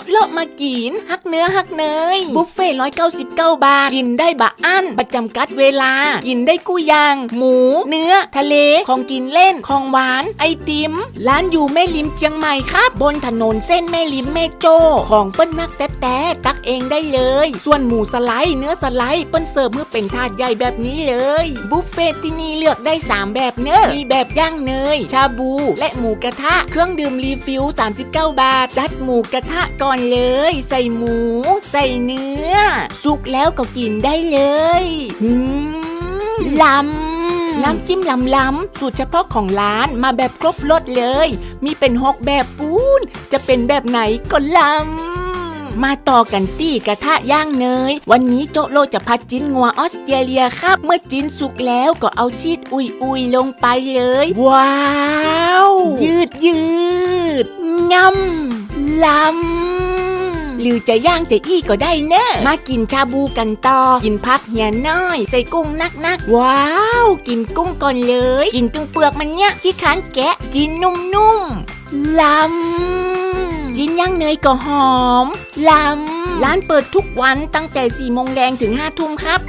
าะเลาะมากินฮักเนื้อฮักเนยบุฟเฟ่ร้อยเก้าสิบเก้าบาท กินได้บะอั้นประจำกัดเวลา กินได้กู้ยาง หมู เนื้อ ทะเลของกินเล่นของหวาน ไอติม ร้านอยู่แม่ริมเชียงใหม่ครับ บนถนนเส้นแม่ริมแม่โจ้ของเปิ้นนักแต๊ะๆตักเองได้เลย ส่วนหมูสไลด์เนื้อสไลด์เปิ้นเสิร์ฟเมื่อเป็นถาดใหญ่แบบนี้เลยบุฟเฟ่ที่นี่เลือกได้ 3 แบบเนอะมีแบบย่างเนย ชาบู และหมูกระทะ เครื่องดื่มรีฟิล39 บาท จัดหมูกระทะก่อนเลย ใส่หมู ใส่เนื้อ สุกแล้วก็กินได้เลยอืมลำน้ำจิ้มลำลำๆสูตรเฉพาะของร้านมาแบบครบรสเลย มีเป็นหกแบบปูน จะเป็นแบบไหนก็ลำมาต่อกันตี้กระทะย่างเนย วันนี้โจโลจะพัดจิ้นงัวออสเตรเลียครับ เมื่อจิ้นสุกแล้วก็เอาชีสอุยอุยๆลงไปเลย ว้าว ยืดยืดงำลำ หรือจะย่างจะอี้ก็ได้เนอะมากินชาบูกันต่อ กินพักเหียน้อย ใส่กุ้งนักๆ ว้าว กินกุ้งก่อนเลย กินตึงเปลือกมันเนี่ยขี้ค้านแกะจีนนุ่มๆลำจีนย่างเนยก็หอมลำร้านเปิดทุกวันตั้งแต่4โมงแรงถึง5ทุ่มครับ